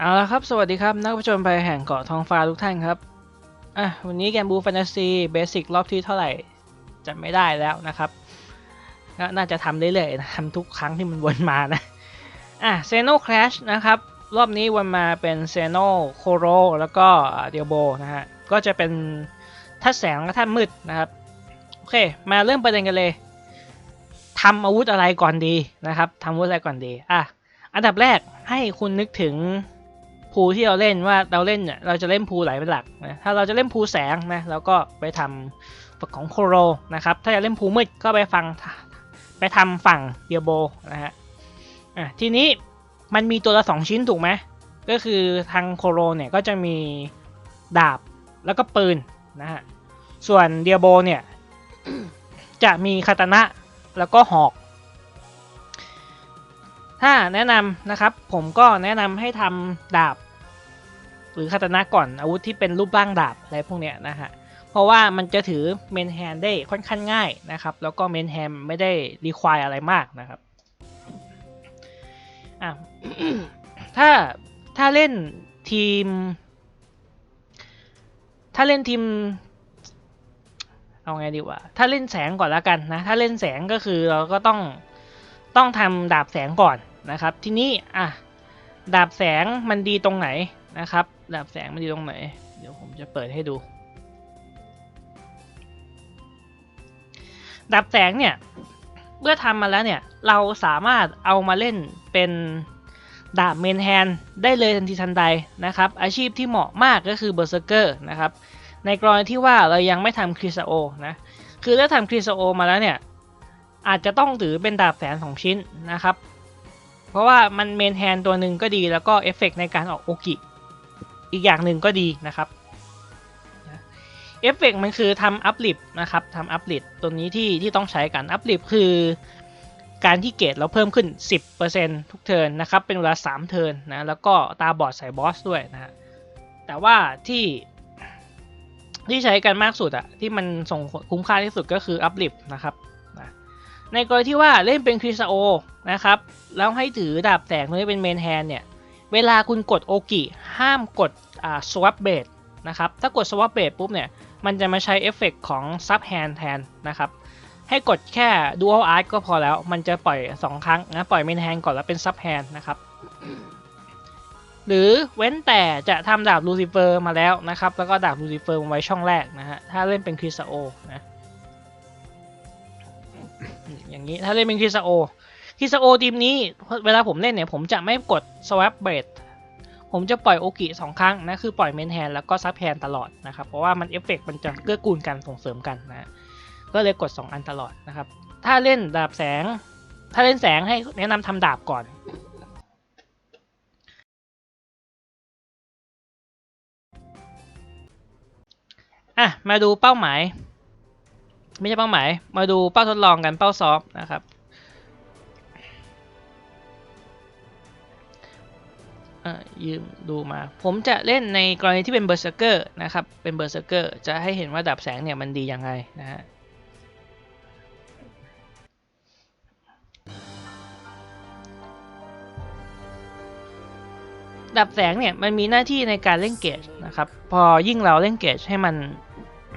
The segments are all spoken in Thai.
เอาละครับ สวัสดีครับ นักผจญภัยแห่งเกาะทองฟ้าทุกท่านครับ อะ วันนี้แกมบูแฟนตาซีเบสิกรอบที่เท่าไหร่จำไม่ได้แล้วนะครับก็น่าจะทำเรื่อยๆนะทำทุกครั้งที่มันวนมานะ อะเซโนคลชนะครับ รอบนี้วนมาเป็นเซโนโคโรแล้วก็เดียโบนะฮะ ก็จะเป็นท่าแสงและท่ามืดนะครับ โอเค มาเริ่มประเด็นกันเลยทำอาวุธอะไรก่อนดีนะครับทำอาวุธอะไรก่อนดี อะ อันดับแรกให้คุณนึกถึง ภูที่เราเล่นว่าเราเล่นเนี่ยเราจะเล่นภูไหลเป็นหลักนะถ้าเราจะเล่นภูแสงนะเราก็ไปทำฝั่งของโคโรนะครับถ้าจะเล่นภูมืดก็ไปฟังไปทำฝั่งเดียโบนะฮะอะทีนี้มันมีตัวละสองชิ้นถูกไหมก็คือทางโคโรเนี่ยก็จะมีดาบแล้วก็ปืนนะฮะส่วนเดียโบเนี่ยจะมีคาตานะแล้วก็หอก ถ้าแนะนำนะครับผมก็แนะนำให้ทำดาบ หรือคาตานะก่อนอาวุธที่เป็นรูปร่างดาบอะไรพวกเนี้ยนะฮะเพราะว่ามันจะถือเมนแฮนได้ค่อนข้างง่ายนะครับ แล้วก็เมนแฮนไม่ได้รีควายอะไรมากนะครับอะถ้าถ้าเล่นทีม ถ้าเล่นทีม เอาไงดีวะถ้าเล่นแสงก่อนแล้วกันนะ ถ้าเล่นแสงก็คือเราก็ต้องต้องทำดาบแสงก่อนนะครับ ทีนี้อะดาบแสงมันดีตรงไหนนะครับ ดาบแสงมันดีตรงไหน เดี๋ยวผมจะเปิดให้ดูดาบแสงเนี่ย เมื่อทำมาแล้วเนี่ย เราสามารถเอามาเล่นเป็นดาบเมนแฮนได้เลยทันทีทันใดนะครับ อาชีพที่เหมาะมากก็คือเบอร์เซอร์เกอร์นะครับ ในกรณีที่ว่าเรายังไม่ทำคริสโอนะ คือถ้าทำคริสโอมาแล้วเนี่ย อาจจะต้องถือเป็นดาบแสนสองชิ้นนะครับ เพราะว่ามันเมนแฮนตัวหนึ่งก็ดีแล้วก็เอฟเฟกในการออกโอกิ อีกอย่างหนึ่งก็ดีนะครับเอฟเฟกมันคือทำอัพลิฟนะครับทำอัพลิฟตัวนี้ที่ที่ต้องใช้กันอัพลิฟคือการที่เกรดเราเพิ่มขึ้น 10%ทุกเทิร์นนะครับ เป็นเวลา 3 เทิร์นนะแล้วก็ตาบอดใส่บอสด้วยนะฮะแต่ว่าที่ที่ใช้กันมากสุดอะที่มันส่งคุ้มค่าที่สุดก็คืออัพลิฟนะครับในกรณีที่ว่าเล่นเป็นคริสโอนะครับแล้วให้ถือดาบแสงตัวนี้เป็นเมนแฮนเนี่ย เวลาคุณกดโอกิห้ามกดอ่าสวัปเบดนะครับ ถ้ากดสวัปเบดปุ๊บเนี่ย มันจะมาใช้เอฟเฟกของซับแฮนแทนนะครับ ให้กดแค่ Dual Art ก็พอแล้ว มันจะปล่อย 2 ครั้งนะ ปล่อยเมนแฮนก่อนแล้วเป็นซับแฮนนะครับ หรือเว้นแต่จะทำดาบลูซิเฟอร์มาแล้วนะครับ แล้วก็ดาบลูซิเฟอร์ไว้ช่องแรกนะฮะ ถ้าเล่นเป็นคริสโอนะ อย่างนี้ ถ้าเล่นเป็นคริสโอ คริสโอทีมนี้เวลาผมเล่นเนี่ยผมจะไม่กด swap b r a d ผมจะปล่อยโอกิสองครั้งนะ คือปล่อยเมนแฮนแล้วก็ซับแฮนตลอดนะครับ เพราะว่ามันเอฟเฟกมันจะเกื้อกูลกันส่งเสริมกันนะ ก็เลยกด 2 อันตลอดนะครับ ถ้าเล่นดาบแสง ถ้าเล่นแสงให้แนะนำทำดาบก่อนอะมาดูเป้าหมาย ไม่ใช่เป้าหมาย มาดูเป้าทดลองกันเป้าซอฟนะครับ ยืมดูมา ผมจะเล่นในกรณีที่เป็นเบอร์เซอร์เกอร์นะครับ เป็นเบอร์เซอร์เกอร์จะให้เห็นว่าดับแสงเนี่ยมันดียังไงนะฮะดับแสงเนี่ยมันมีหน้าที่ในการเล่นเกจนะครับ พอยิ่งเราเล่นเกจให้มัน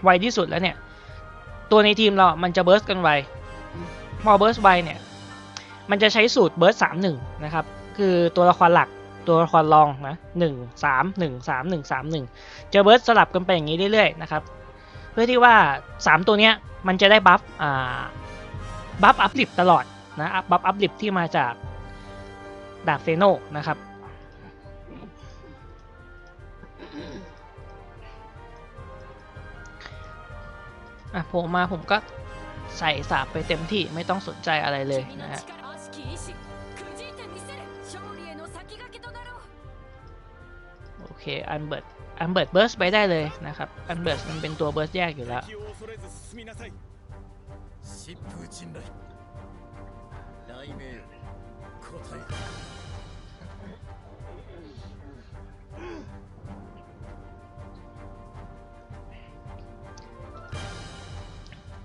ไวที่สุดแล้วเนี่ย ตัวในทีมเรา มันจะเบิร์สกันไว พอเบิร์สไวเนี่ย มันจะใช้สูตรเบิร์สสามหนึ่งนะครับ คือตัวละครหลัก ตัวละครรองนะหนึ่งสามหนึ่งสามหนึ่งสามหนึ่งจะเบิร์สสลับกันไปอย่างนี้เรื่อยๆนะครับเพื่อที่ว่า 3 ตัวเนี้ยมันจะได้บัฟอ่าบัฟอัพลิฟตลอดนะบัฟอัพลิฟที่มาจากดาบเซโนนะครับอะผมมาผมก็ใส่สาบไปเต็มที่ไม่ต้องสนใจอะไรเลยนะฮะ คอันเบิร์ดอันเบิร์ดเบิร์สไปได้เลยนะครับอันเบิร์ดมันเป็นตัวเบิร์สแยกอยู่แล้ว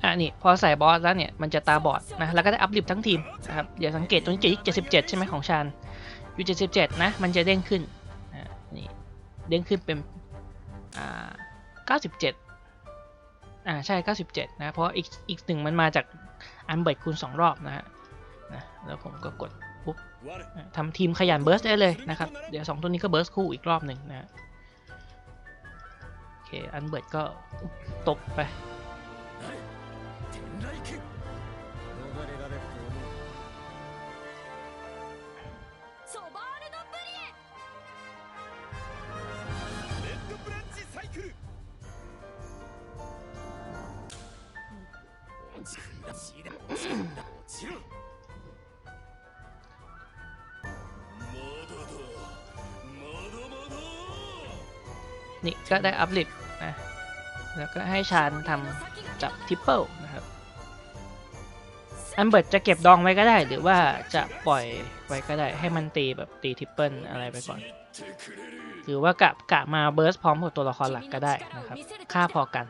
อะนี่พอใส่บอสแล้วเนี่ยมันจะตาบอดนะแล้วก็ได้อัพลิฟทั้งทีมนะครับเดี๋ยวสังเกตตรงนี้เจ็ดสิบเจ็ดใช่ไหมของชานอยู่เจ็ดสิบเจ็ดนะมันจะเด้งขึ้นนี่ เด้งขึ้นเป็นอ่าเก้าสิบเจ็ดอ่าใช่เก้าสิบเจ็ดนะ เพราะอีกอีกหนึ่งมันมาจากอันเบิดคูณสองรอบนะฮะนะแล้วผมก็กดปุ๊บทำทีมขยันเบิร์สได้เลยนะครับ เดี๋ยวสองตัวนี้ก็เบิร์สคู่อีกรอบหนึ่งนะฮะโอเค อันเบิดก็ตบไป นี่ก็ได้อัพลิฟนะ แล้วก็ให้ชานทำจับทิปเปิลนะครับ อันเบิร์ดจะเก็บดองไว้ก็ได้ หรือว่าจะปล่อยไว้ก็ได้ ให้มันตีแบบตีทิปเปิลอะไรไปก่อน หรือว่ากะกะมาเบิร์สพร้อมกับตัวละครหลักก็ได้นะครับ ค่าพอกัน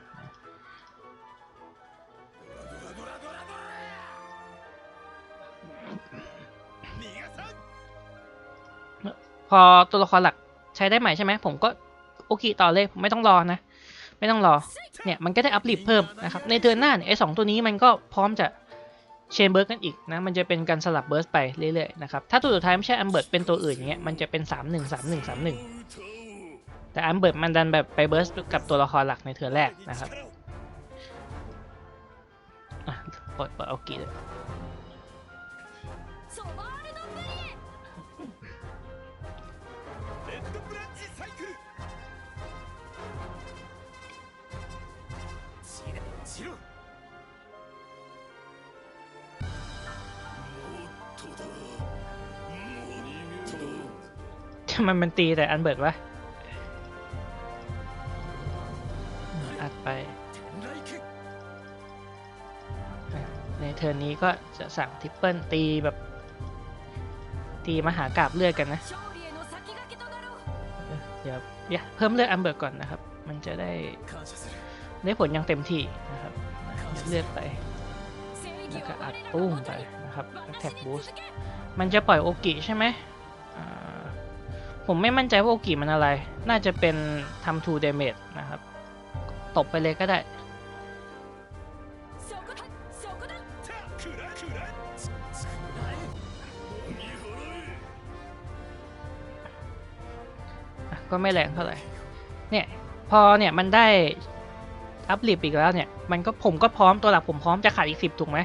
พอตัวละครหลักใช้ได้ใหม่ใช่ไหมผมก็ โอเคต่อเลยไม่ต้องรอนะ ไม่ต้องรอเนี่ยมันก็ได้อัพลิฟเพิ่มนะครับในเดือนหน้าเนี่ยไอ้สองตัวนี้มันก็พร้อมจะเชนเบิร์กกันอีกนะมันจะเป็นการสลับเบิร์สไปเรื่อยๆนะครับถ้าตัวสุดท้ายไม่ใช่อัมเบิร์ดเป็นตัวอื่นอย่างเงี้ยมันจะเป็น 3 1 3 1 3 1 แต่อัมเบิร์ดมันดันแบบไปเบิร์สกับตัวละครหลักในเทือแรกนะครับอะปล่อยปล่อเอากีเลย มันมันตีแต่อันเบิดวะอัดไป ในเทิร์นนี้ก็จะสั่งทิปเปิลตีแบบ ตีมหากราบเลือดกันนะ เดี๋ยวเพิ่มเลือดอันเบิดก่อนนะครับ มันจะได้ได้ผลอย่างเต็มที่นะครับ เลือดไป แล้วก็อัดปุ้งไปนะครับแท็กบูสต์มันจะปล่อยโอกิใช่ไหม ผมไม่มั่นใจว่าโอกิมันอะไร น่าจะเป็นทำทูเดเมจนะครับ ตบไปเลยก็ได้ ก็ไม่แรงเท่าไหร่ เนี่ย พอเนี่ยมันได้อัพลิปอีกแล้วเนี่ย มันก็ผมก็พร้อมตัวหลักผมพร้อมจะขาดอีกสิบถูกไหม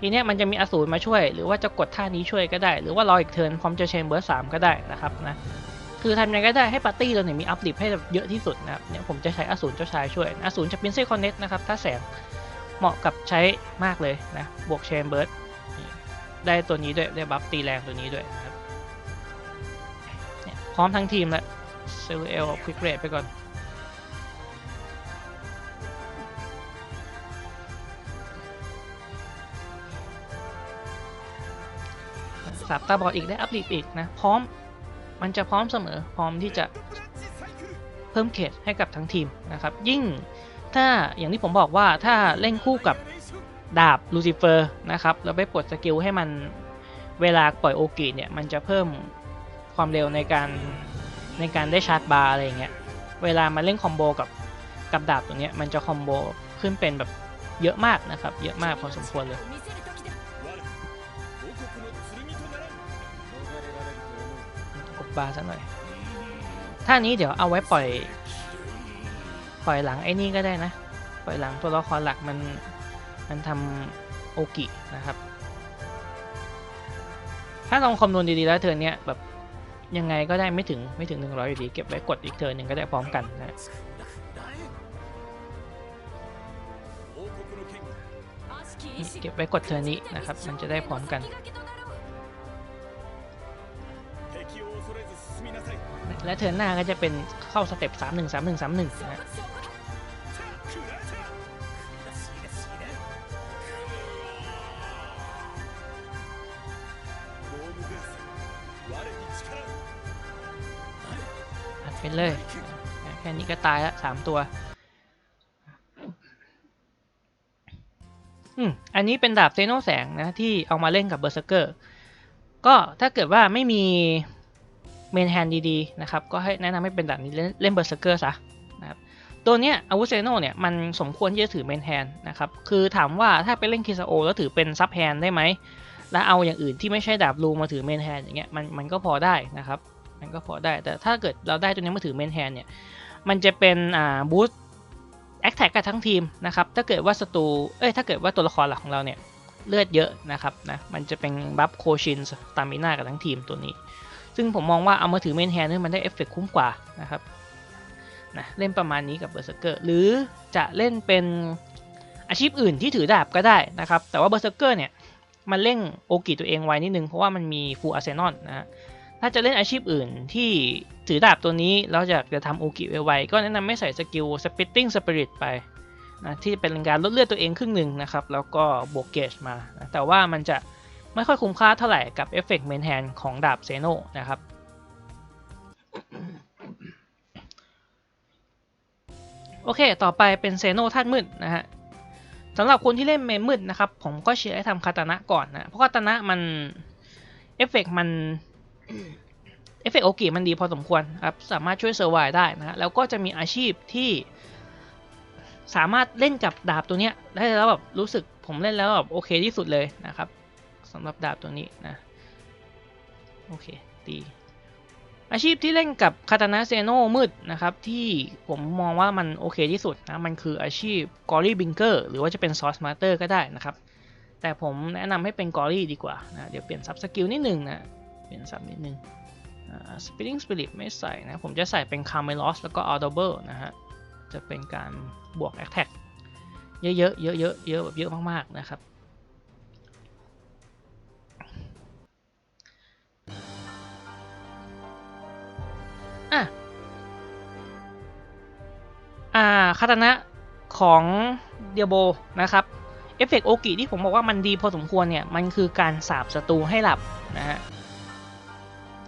ทีเนี้ยมันจะมีอสูรมาช่วย หรือว่าจะกดท่านี้ช่วยก็ได้ หรือว่ารออีกเทิร์นพร้อมจะเชนเบอร์สามก็ได้นะครับนะคือทำยังไงก็ได้ให้ปาร์ตี้เราเนี่ยมีอัพลิฟให้เยอะที่สุดนะครับเนี่ยผมจะใช้อสูรเจ้าชายช่วยอสูรจะเป็นเซคอนเน็ตนะครับถ้าแสงเหมาะกับใช้มากเลยนะบวกเชนเบิร์ดได้ตัวนี้ด้วยได้บัฟตีแรงตัวนี้ด้วยนะครับพร้อมทั้งทีมแล้วเซลเอลควิกเรทไปก่อน สาบตาบอดอีกได้อัปเดตอีกนะพร้อมมันจะพร้อมเสมอพร้อมที่จะเพิ่มเขตให้กับทั้งทีมนะครับ ยิ่งถ้าอย่างที่ผมบอกว่าถ้าเล่นคู่กับดาบลูซิเฟอร์นะครับแล้วไปปลดสกิลให้มันเวลาปล่อยโอกิเนี่ยมันจะเพิ่มความเร็วในการในการได้ชาร์จบาร์อะไรเงี้ยเวลามาเล่นคอมโบกับกับดาบตัวเนี้ยมันจะคอมโบขึ้นเป็นแบบเยอะมากนะครับ เยอะมากพอสมควรเลย บาร์ซะหน่อยท่านี้เดี๋ยวเอาไว้ปล่อย ปล่อยหลังไอ้นี่ก็ได้นะ ปล่อยหลังตัวละครหลักมันมันทำโอกินะครับ ถ้าลองคำนวณดีๆแล้วเธอเนี้ยแบบยังไงก็ได้ไม่ถึงไม่ถึง 100 อยู่ดี เก็บไว้กดอีกเธอหนึ่งก็ได้พร้อมกันนะเก็บไว้กดเธอนี้นะครับ มันจะได้พร้อมกัน และเทิร์นหน้าก็จะเป็นเข้าสเต็ป 3 1 3 1 3 1นะอัดเป็นเลย แค่นี้ก็ตายละสามตัว อืม อันนี้เป็นดาบเซโนแสงนะ ที่เอามาเล่นกับเบอร์เซ์เกอร์ ก็ถ้าเกิดว่าไม่มี เมนแฮนดีๆนะครับก็ให้แนะนำให้เป็นแบบนี้เล่นเล่นเบอร์เซอร์เกอร์ซะนะครับตัวเนี้ยอาวุธเซโนเนี่ยมันสมควรที่จะถือเมนแฮนนะครับคือถามว่าถ้าไปเล่นคิซาโอแล้วถือเป็นซับแฮนได้ไหมแล้วเอาอย่างอื่นที่ไม่ใช่ดาบลูมาถือเมนแฮนอย่างเงี้ยมันมันก็พอได้นะครับมันก็พอได้แต่ถ้าเกิดเราได้ตัวนี้มาถือเมนแฮนเนี่ยมันจะเป็นอ่าบูสต์แอคแท็กกับทั้งทีมนะครับถ้าเกิดว่าศัตรูเอ้ยถ้าเกิดว่าตัวละครหลักของเราเนี่ยเลือดเยอะนะครับนะมันจะเป็นบัฟโคชินสตามิน่ากับทั้งทีมตัวนี้ ซึ่งผมมองว่าเอามาถือเมนแฮนนี่มันได้เอฟเฟกคุ้มกว่านะครับนะเล่นประมาณนี้กับเบอร์เซอร์เกอร์หรือจะเล่นเป็นอาชีพอื่นที่ถือดาบก็ได้นะครับ แต่ว่าเบอร์เซอร์เกอร์เนี่ยมันเร่งโอกิตัวเองไว้นิดนึง เพราะว่ามันมีฟูอาร์เซนอลนะฮะถ้าจะเล่นอาชีพอื่นที่ถือดาบตัวนี้แล้วอยากจะทำโอกิไวๆก็แนะนำไม่ใส่สกิล Spitting Spirit ไปนะที่เป็นการลดเลือดตัวเองครึ่งหนึ่งนะครับ แล้วก็บวกเกจมานะแต่ว่ามันจะ ไม่ค่อยคุ้มค่าเท่าไหร่กับเอฟเฟกต์เมนแฮนของดาบเซโนนะครับ โอเค ต่อไปเป็นเซโนธาตุมืดนะฮะสำหรับคนที่เล่นเมนมืดนะครับ ผมก็เชียร์ให้ทำคาตานะก่อนนะ เพราะคาตานะมันเอฟเฟกมันเอฟเฟกโอกิมันดีพอสมควรครับสามารถช่วยเซอร์ไวได้นะฮะแล้วก็จะมีอาชีพที่ สามารถเล่นกับดาบตัวเนี้ยได้แล้วแบบรู้สึกผมเล่นแล้วแบบโอเคที่สุดเลยนะครับ สำหรับดาบตัวนี้นะ โอเคดีอาชีพที่เล่นกับคาตานะเซโนมืดนะครับ ที่ผมมองว่ามันโอเคที่สุดนะ มันคืออาชีพกอรี่บิงเกอร์หรือว่าจะเป็นซอสมาสเตอร์ก็ได้นะครับ แต่ผมแนะนำให้เป็นกอรี่ดีกว่านะ เดี๋ยวเปลี่ยนซับสกิลนิดนึงนะ เปลี่ยนซับนิดนึงสปิ t ิ n g Spirit ไม่ใส่นะ ผมจะใส่เป็น c a r m e l o s แล้วก็ Audible นะฮะ จะเป็นการบวก Attack เยอะๆ เยอะๆ เยอะแบบเยอะมากๆ นะครับ อ่าคาตานะของเดียโบนะครับเอฟเฟกโอกิที่ผมบอกว่ามันดีพอสมควรเนี่ย มันคือการสาบศัตรูให้หลับนะฮะ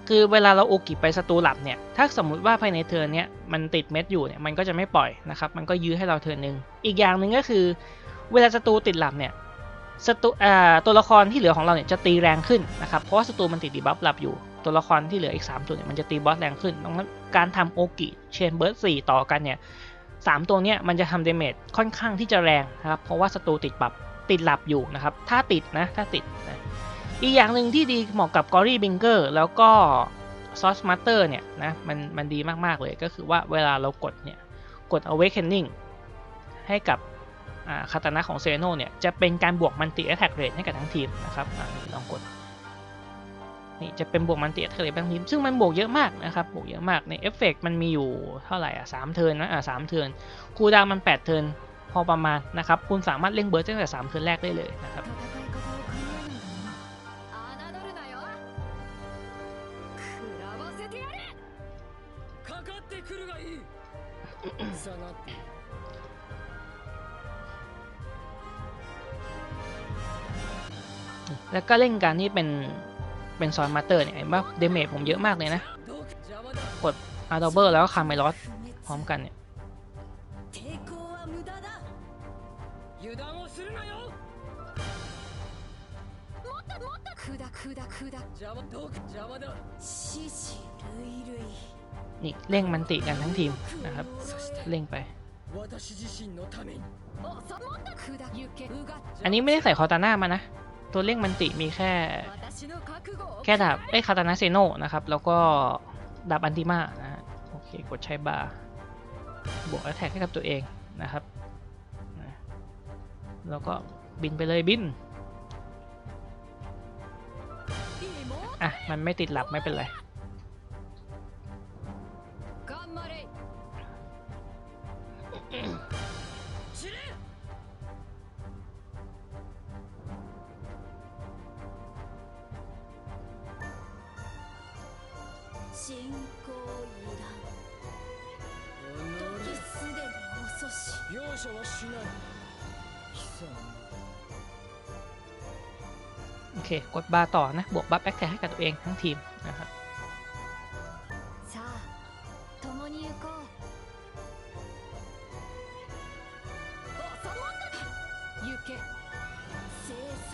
คือเวลาเราโอกิไปศัตรูหลับเนี่ย ถ้าสมมุติว่าภายในเทินเนี้ยมันติดเม็ดอยู่เนี่ยมันก็จะไม่ปล่อยนะครับ มันก็ยื้อให้เราเทินหนึ่งอีกอย่างหนึ่งก็คือ เวลาศัตรูติดหลับเนี่ยศัตรูอ่าตัวละครที่เหลือของเราเนี่ยจะตีแรงขึ้นนะครับ เพราะว่าศัตรูมันติดดีบัฟหลับอยู่ ตัวละครที่เหลืออีก3ตัวเนี่ยมันจะตีบอสแรงขึ้นดังนั้นการทำโอกิเชนเบิร์ดสี่ต่อกันเนี่ย สามตัวเนี้ยมันจะทำเดเมจค่อนข้างที่จะแรงนะครับ เพราะว่าศัตรูติดบัฟติดหลับอยู่นะครับ ถ้าติดนะ ถ้าติดนะอีกอย่างหนึ่งที่ดีเหมาะกับกอรี่บิงเกอร์แล้วก็ซอสมาสเตอร์เนี่ยนะมันมันดีมากๆเลยก็คือว่าเวลาเรากดเนี่ยกด awakening ให้กับคาตานะของเซโนเนี่ยจะเป็นการบวกมันติ attack rate ให้กับทั้งทีมนะครับอลองกด นี่จะเป็นบวกมันเติแทเทเลบางทีซึ่งมันบวกเยอะมากนะครับ บวกเยอะมากในเอฟเฟกมันมีอยู่เท่าไหร่อะสามเทินนะอะสามเทินคูดาวมัน 8 เทินพอประมาณนะครับ คุณสามารถเล่งเบิร์ดตั้งแต่3เทินแรกได้เลยนะครับแล้วก็เล่นการที่เป็น เป็นซอนมาเตอร์เนี่ยเห็นว่าเดเมจผมเยอะมากเลยนะ กดอาร์ดเบอร์แล้วก็คาร์เมลอสพร้อมกันเนี่ยนี่เร่งมันติกันทั้งทีมนะครับ เร่งไป อันนี้ไม่ได้ใส่คอตาน่ามานะ ตัวเร่งมันติมีแค่ แค่ดาบไอ้คาตานาเซโนนะครับ แล้วก็ดาบอันติมานะ โอเค กดใช้บาร์บวกแอตแทกให้กับตัวเองนะครับแล้วก็บินไปเลยบิน อะ มันไม่ติดหลับไม่เป็นไร 進行いらん時己すでに遅し容赦はしない貴様 โอเค กดบาร์ต่อนะ บวกบัฟแอคแทกให้กับตัวเองทั้งทีมนะครับ さあ共に行こうおそもっとだ行け生殺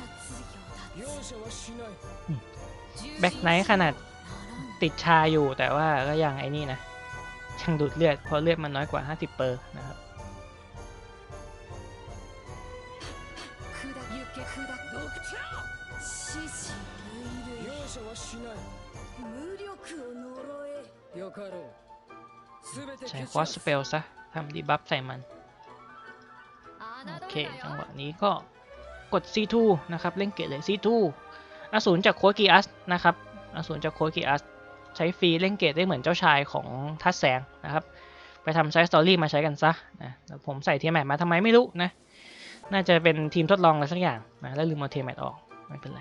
よだ容赦はしない แบ็คไนท์ขนาด ติดชาอยู่แต่ว่าก็ยังไอ้นี่นะยังดูดเลือดเพราะเลือดมันน้อยกว่า 50 เปอร์นะครับใช้ควอสเปลซะทำดีบัฟใส่มัน โอเค จังหวะนี้ก็กด C2 นะครับ เล่นเกตเลย C2 อสูรจากโคกิอัสนะครับ อสูรจากโคกิอัส ใช้ฟรีเล่นเกตได้เหมือนเจ้าชายของทัศแสงนะครับ ไปทำไซส์สตอรี่มาใช้กันซะนะผมใส่เทียแมทมาทำไมไม่รู้นะ น่าจะเป็นทีมทดลองอะไรสักอย่างนะแล้วลืมเอาเทียแมทออกไม่เป็นไร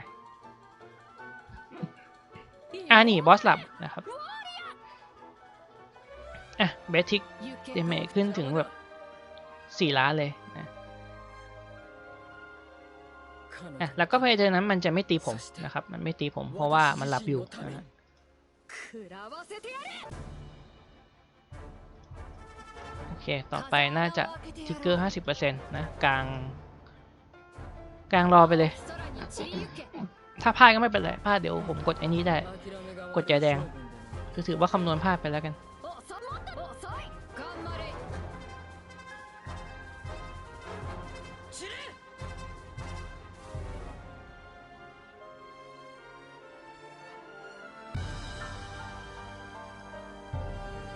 อ่านี่บอสหลับนะครับอะเบทิกเดเมจขึ้นถึงแบบ4ล้านเลยนะอะแล้วก็เพย์เธอนั้นมันจะไม่ตีผมนะครับ มันไม่ตีผมเพราะว่ามันหลับอยู่นะ โอเค ต่อไปน่าจะทิกเกอร์ห้าสิบเปอร์เซ็นต์นะกลาง กลางรอไปเลย ถ้าพลาดก็ไม่เป็นไรพลาดเดี๋ยวผมกดไอ้นี้ได้ กดใจแดง คือถือว่าคำนวณพลาดไปแล้วกัน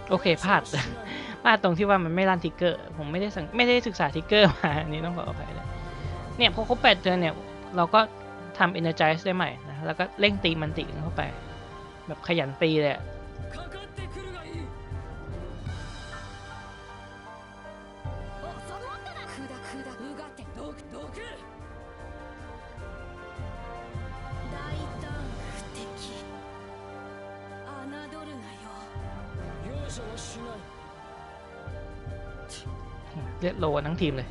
โอเคพลาดพลาดตรงที่ว่ามันไม่รันทิกเกอร์ ผมไม่ได้สังไม่ได้ศึกษาทิกเกอร์มาอันนี้ต้องขออภัยเลยเนี่ยพอครบแปดเดือนเนี่ย เราก็ทำเอเนอร์จได้ใหม่นะแล้วก็เร่งตีมันติเข้าไป แบบขยันตีเลย เลโลทั้งทีมเลย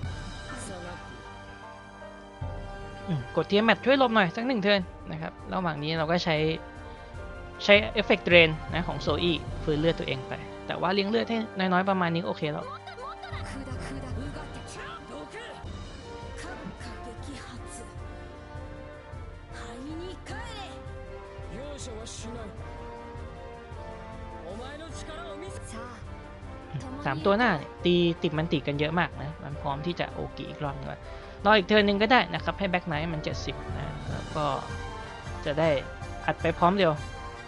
กดเทียมแมทช่วยลบหน่อยสักหนึ่งเทินนะครับระหว่างนี้เราก็ใช้ใช้เอฟเฟกต์เดรนนะของโซอี้ฟื้นเลือดตัวเองไป แต่ว่าเลี้ยงเลือดให้น้อยๆประมาณนี้โอเคแล้วさあ สามตัวหน้าตีติดมันติกันเยอะมากนะ มันพร้อมที่จะโอกิอีกรอบนึงแรออีกเทอร์นหนึ่งก็ได้นะครับ ให้แบ็กไนท์มัน 70 นะ แล้วก็จะได้อัดไปพร้อมเดียว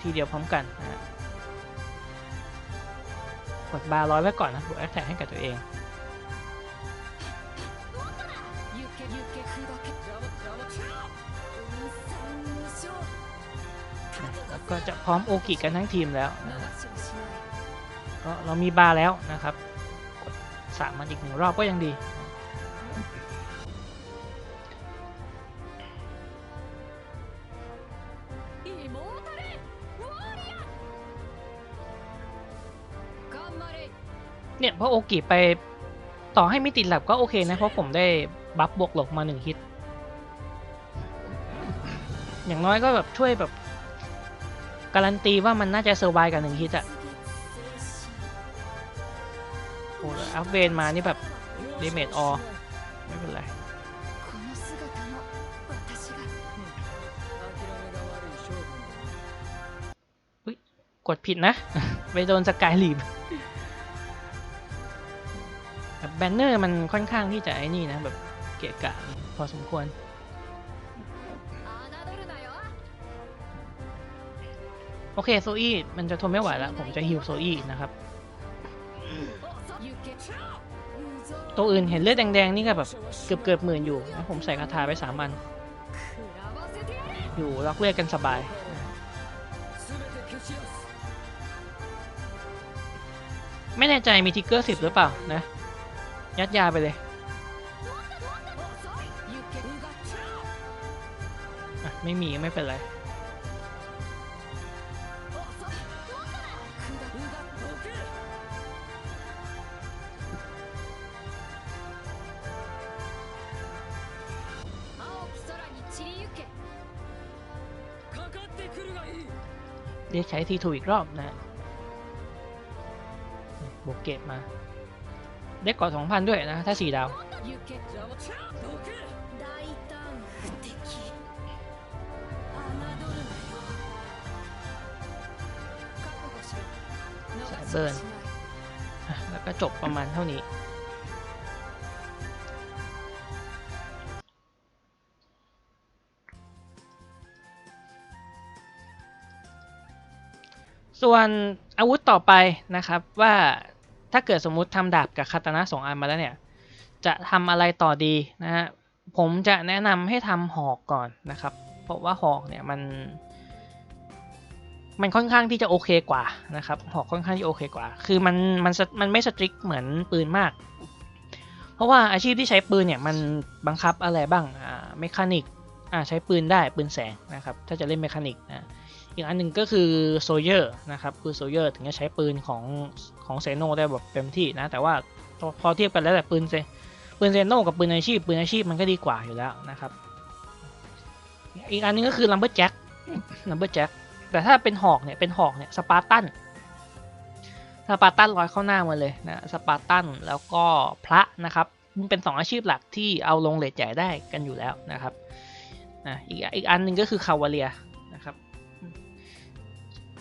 ทีเดียวพร้อมกันนะกดบาร้อยไว้ก่อนนะบวกแอคแทกให้กับตัวเองแล้วก็จะพร้อมโอกิกันทั้งทีมแล้วนะ เรามีบาร์แล้วนะครับ กดสามันอีกหนึ่งรอบก็ยังดี เนี่ยเพราะโอกิไปต่อให้ไม่ติดหลับก็โอเคนะ เพราะผมได้บัฟบวกหลบมาหนึ่งฮิต อย่างน้อยก็แบบช่วยแบบ การันตีว่ามันน่าจะเซอร์ไวกับหนึ่งฮิตอะ อัพเวนมานี่แบบดีเมจออไม่เป็นไรกดผิดนะ ไปโดนสกายลีบแบบแบนเนอร์มันค่อนข้างที่จะไอ้นี่นะ แบบเกะกะพอสมควร โอเค โซอี้มันจะทนไม่ไหวแล้ว ผมจะฮิวโซอี้นะครับ ตัวอื่นเห็นเลือดแดงๆนี่ก็แบบเกือบเกือบหมื่นอยู่แล้ผมใส่คาถาไปสามัน อยู่ล็อกเลือดกันสบายไม่แน่ใจมีทิกเกอร์สิบหรือเปล่านะ ยัดยาไปเลยไม่มีไม่เป็นไร รียกใช้ทีทูอีกรอบนะบวกเกตมาเด็กก่อสองพันด้วยนะ ถ้าสี่ดาว สายเบิร์นแล้วก็จบประมาณเท่านี้ ส่วนอาวุธต่อไปนะครับว่าถ้าเกิดสมมุติทำดาบกับคาตานะสองอันมาแล้วเนี่ย จะทำอะไรต่อดีนะฮะผมจะแนะนำให้ทำหอกก่อนนะครับ เพราะว่าหอกเนี่ยมัน มันค่อนข้างที่จะโอเคกว่านะครับหอกค่อนข้างที่โอเคกว่า คือมันมันมันไม่สตริกเหมือนปืนมาก เพราะว่าอาชีพที่ใช้ปืนเนี่ยมันบังคับอะไรบ้างอ่าเมคานิกอ่าใช้ปืนได้ปืนแสงนะครับ ถ้าจะเล่นเมคานิกนะ อีกอันหนึ่งก็คือโซเยอร์นะครับคือโซเยอร์ถึงจะใช้ปืนของของเซโนได้แบบเต็มที่นะแต่ว่าพอเทียบกันแล้วแต่ปืนเซปืนเซโนกับปืนอาชีพปืนอาชีพมันก็ดีกว่าอยู่แล้วนะครับ อีกอันนึงก็คือลัมเบอร์แจ็คลัมเบอร์แจ็คแต่ถ้าเป็นหอกเนี่ยเป็นหอกเนี่ยสปาร์ตันสปาร์ตันร้อยเข้าหน้ามาเลยนะสปาร์ตันแล้วก็พระนะครับมันเป็นสองอาชีพหลักที่เอาลงเลทใหญ่ได้กันอยู่แล้วนะครับอีกอีกอันหนึ่งก็คือคาวาเลีย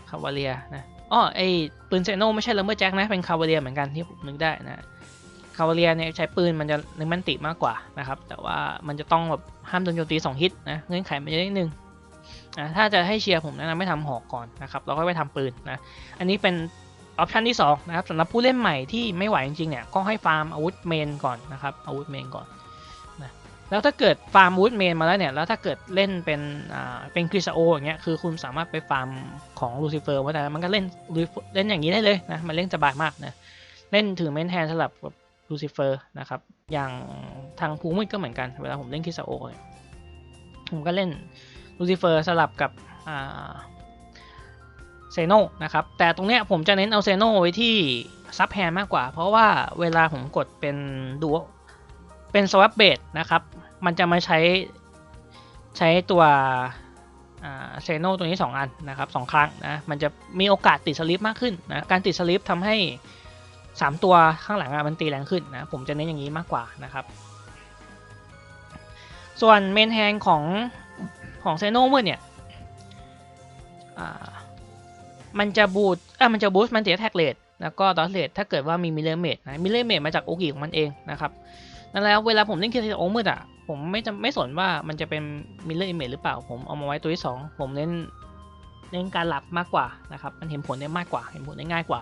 คาวาเลียนะอ๋อไอปืนเซโนไม่ใช่ลัมเบอร์แจ็คนะเป็นคาวาเลียเหมือนกันที่ผมนึกได้นะคาวาเลียเนี่ยใช้ปืนมันจะนึกมันติมากกว่านะครับ แต่ว่ามันจะต้องแบบห้ามโดนโจมตีสองฮิตนะเงื่อนไขมันจะนิดนึงนะถ้าจะให้เชียร์ผมแนะนำไม่ทำหอกก่อนนะครับแล้วก็ไปทำปืนนะอันนี้เป็นออปชันที่2นะครับสำหรับผู้เล่นใหม่ที่ไม่ไหวจริงๆเนี่ยก็ให้ฟาร์มอาวุธเมนก่อนนะครับอาวุธเมนก่อน แล้วถ้าเกิดฟาร์มวุธเมนมาแล้วเนี่ย แล้วถ้าเกิดเล่นเป็นอ่าเป็นคริสโออย่างเงี้ย คือคุณสามารถไปฟาร์มของลูซิเฟอร์ไว้ได้มันก็เล่นเล่นอย่างนี้ได้เลยนะ มันเล่นสบายมากนะ เล่นถือเมนแทนสลับกับลูซิเฟอร์นะครับ อย่างทางภูมิก็เหมือนกัน เวลาผมเล่นคริสโอเนี่ย ผมก็เล่นลูซิเฟอร์สลับกับเซโนนะครับ แต่ตรงเนี้ยผมจะเน้นเอาเซโนไว้ที่ซับแฮนมากกว่า เพราะว่าเวลาผมกดเป็นดู เป็นสวัปเบดนะครับ มันจะมาใช้ใช้ตัวเซโนตัวนี้ 2 อันนะครับสองครั้งนะมันจะมีโอกาสติดสลิปมากขึ้นนะการติดสลิปทำให้ 3 ตัวข้างหลังอะมันตีแรงขึ้นนะผมจะเน้นอย่างนี้มากกว่านะครับ ส่วนเมนแฮงของของเซโนเมืดเนี่ยมันจะบูตอ่ามันจะบูสต์มันเสียแท็กเลทแล้วก็ดอทเลทถ้าเกิดว่ามีมิเลเมดนะมิเลเมดมาจากโอกิของมันเองนะครับ นั่นแล้วเวลาผมเล่นเคสโอมืดอะ ผมไม่จำไม่สนว่ามันจะเป็นมิเลอร์อิมเมดหรือเปล่า ผมเอามาไว้ตัวที่ 2 ผมเน้นเน้นการหลับมากกว่านะครับ มันเห็นผลได้มากกว่า เห็นผลได้ง่ายกว่า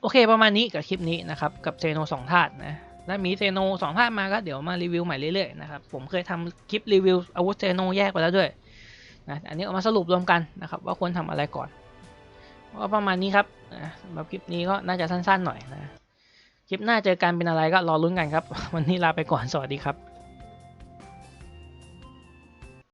โอเคประมาณนี้กับคลิปนี้นะครับ กับเซโนสองธาตุนะแล้วมีเซโนสองภาคมาก็เดี๋ยวมารีวิวใหม่เรื่อยๆนะครับ ผมเคยทำคลิปรีวิวอาวุธเซโนแยกไปแล้วด้วยนะอันนี้เอามาสรุปรวมกันนะครับ ว่าควรทำอะไรก่อนก็ประมาณนี้ครับสำหรับคลิปนี้ก็น่าจะสั้นๆหน่อยนะ คลิปหน้าเจอกันเป็นอะไรก็รอลุ้นกันครับ วันนี้ลาไปก่อนสวัสดีครับ